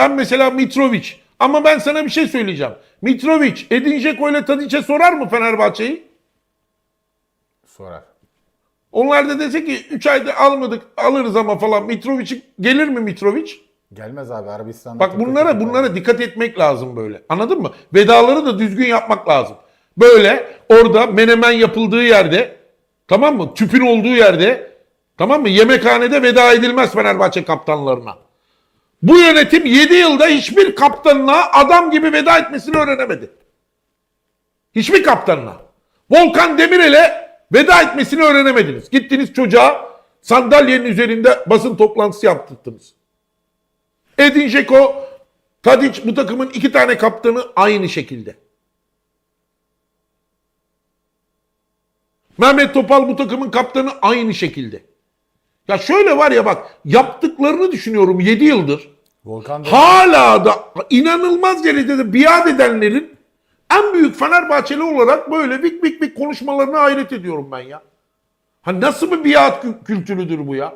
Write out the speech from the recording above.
ben mesela Mitrovic ama ben sana bir şey söyleyeceğim. Mitrovic, Edin Dzeko ile Tadic'e sorar mı Fenerbahçe'yi? Sorar. Onlar da dese ki 3 ayda almadık alırız ama falan Mitrovic gelir mi Mitrovic? Gelmez abi Arabistan'da. Bak bunlara bunlara dikkat etmek lazım böyle. Anladın mı? Vedaları da düzgün yapmak lazım. Böyle orada menemen yapıldığı yerde tamam mı? Tüpün olduğu yerde tamam mı? Yemekhanede veda edilmez Fenerbahçe kaptanlarına. Bu yönetim 7 yılda hiçbir kaptanına adam gibi veda etmesini öğrenemedi. Hiçbir kaptanına. Volkan Demirel'e veda etmesini öğrenemediniz. Gittiniz çocuğa sandalyenin üzerinde basın toplantısı yaptırdınız. Edin Dzeko, Tadic bu takımın iki tane kaptanı aynı şekilde. Mehmet Topal bu takımın kaptanı aynı şekilde. Ya şöyle var ya bak yaptıklarını düşünüyorum 7 yıldır. Volkan Hala da inanılmaz derecede biat edenlerin en büyük Fenerbahçeli olarak böyle vik vik vik konuşmalarına hayret ediyorum ben ya. Ha nasıl bir biat kü- kültürüdür bu ya?